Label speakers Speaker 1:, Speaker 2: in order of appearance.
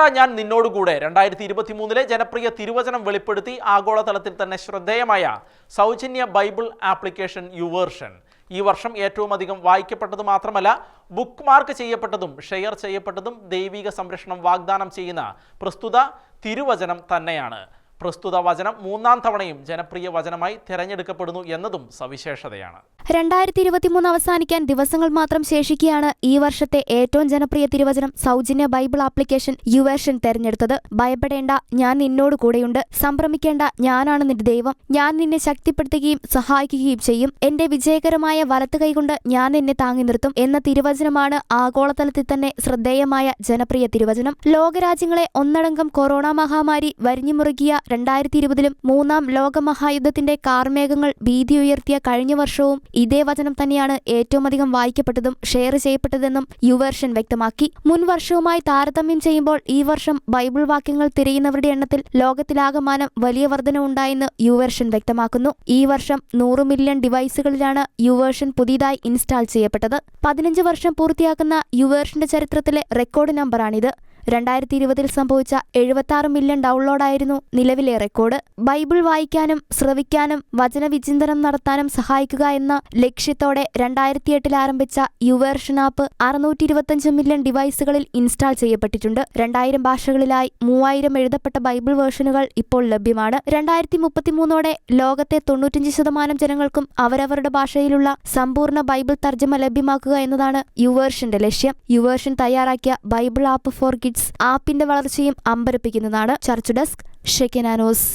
Speaker 1: ഭയപ്പെടേണ്ട ഞാൻ നിന്നോടുകൂടെ രണ്ടായിരത്തി ഇരുപത്തി മൂന്നിലെ ജനപ്രിയ തിരുവചനം വെളിപ്പെടുത്തി ആഗോളതലത്തിൽ തന്നെ ശ്രദ്ധേയമായ സൗജന്യ ബൈബിൾ ആപ്ലിക്കേഷൻ യുവേർഷൻ. ഈ വർഷം ഏറ്റവും അധികം വായിക്കപ്പെട്ടത് മാത്രമല്ല ബുക്ക് മാർക്ക് ചെയ്യപ്പെട്ടതും ഷെയർ ചെയ്യപ്പെട്ടതും ദൈവിക സംരക്ഷണം വാഗ്ദാനം ചെയ്യുന്ന പ്രസ്തുത തിരുവചനം തന്നെയാണ്. പ്രസ്തുത വചനം മൂന്നാം തവണയും ജനപ്രിയ വചനമായി തിരഞ്ഞെടുക്കപ്പെടുന്നു എന്നതും സവിശേഷതയാണ്.
Speaker 2: രണ്ടായിരത്തി ഇരുപത്തിമൂന്ന് അവസാനിക്കാൻ ദിവസങ്ങൾ മാത്രം ശേഷിക്കുകയാണ് ഈ വർഷത്തെ ഏറ്റവും ജനപ്രിയ തിരുവചനം സൗജന്യ ബൈബിൾ ആപ്ലിക്കേഷൻ യുവേഷൻ തെരഞ്ഞെടുത്തത്. ഭയപ്പെടേണ്ട ഞാൻ നിന്നോട് കൂടെയുണ്ട്. സംഭ്രമിക്കേണ്ട ഞാനാണ് നിന്റെ ദൈവം. ഞാൻ നിന്നെ ശക്തിപ്പെടുത്തുകയും സഹായിക്കുകയും ചെയ്യും. എന്റെ വിജയകരമായ വലത്ത് കൈകൊണ്ട് ഞാൻ എന്നെ താങ്ങി നിർത്തും എന്ന തിരുവചനമാണ് ആഗോളതലത്തിൽ തന്നെ ശ്രദ്ധേയമായ ജനപ്രിയ തിരുവചനം. ലോകരാജ്യങ്ങളെ ഒന്നടങ്കം കൊറോണ മഹാമാരി വരിഞ്ഞുമുറുകിയ രണ്ടായിരത്തി ഇരുപതിലും മൂന്നാം ലോകമഹായുദ്ധത്തിന്റെ കാർമേഘങ്ങൾ ഭീതി ഉയർത്തിയ കഴിഞ്ഞ വർഷവും ഇതേ വചനം തന്നെയാണ് ഏറ്റവും അധികം വായിക്കപ്പെട്ടതും ഷെയർ ചെയ്യപ്പെട്ടതെന്നും യുവേർഷൻ വ്യക്തമാക്കി. മുൻ വർഷവുമായി താരതമ്യം ചെയ്യുമ്പോൾ ഈ വർഷം ബൈബിൾ വാക്യങ്ങൾ തിരയുന്നവരുടെ എണ്ണത്തിൽ ലോകത്തിലാകമാനം വലിയ വർധനവുണ്ടായെന്ന് യുവേർഷൻ വ്യക്തമാക്കുന്നു. ഈ വർഷം നൂറ് മില്യൺ ഡിവൈസുകളിലാണ് യുവേർഷൻ പുതിയതായി ഇൻസ്റ്റാൾ ചെയ്യപ്പെട്ടത്. പതിനഞ്ച് വർഷം പൂർത്തിയാക്കുന്ന യുവേർഷന്റെ ചരിത്രത്തിലെ റെക്കോർഡ് നമ്പറാണിത്. രണ്ടായിരത്തി ഇരുപതിൽ സംഭവിച്ച എഴുപത്തി മില്യൺ ഡൗൺലോഡായിരുന്നു നിലവിലെ റെക്കോർഡ്. ബൈബിൾ വായിക്കാനും ശ്രവിക്കാനും വചനവിചിന്തനം നടത്താനും സഹായിക്കുക എന്ന ലക്ഷ്യത്തോടെ രണ്ടായിരത്തി എട്ടിൽ ആരംഭിച്ച യുവേർഷൻ ആപ്പ് അറുന്നൂറ്റി ഇരുപത്തഞ്ച് മില്യൺ ഡിവൈസുകളിൽ ഇൻസ്റ്റാൾ ചെയ്യപ്പെട്ടിട്ടുണ്ട്. രണ്ടായിരം ഭാഷകളിലായി മൂവായിരം എഴുതപ്പെട്ട ബൈബിൾ വേർഷനുകൾ ഇപ്പോൾ ലഭ്യമാണ്. രണ്ടായിരത്തി മുപ്പത്തിമൂന്നോടെ ലോകത്തെ തൊണ്ണൂറ്റഞ്ച് ശതമാനം ജനങ്ങൾക്കും അവരവരുടെ ഭാഷയിലുള്ള സമ്പൂർണ ബൈബിൾ തർജമ ലഭ്യമാക്കുക എന്നതാണ് യുവേർഷന്റെ ലക്ഷ്യം. യുവേർഷൻ തയ്യാറാക്കിയ ബൈബിൾ ആപ്പ് ഫോർ കിഡ്സ് ആപ്പിന്റെ വളർച്ചയും അമ്പരപ്പിക്കുന്നതാണ് ചർച്ച് ഡെസ്ക് ഷെക്കനാനോസ്.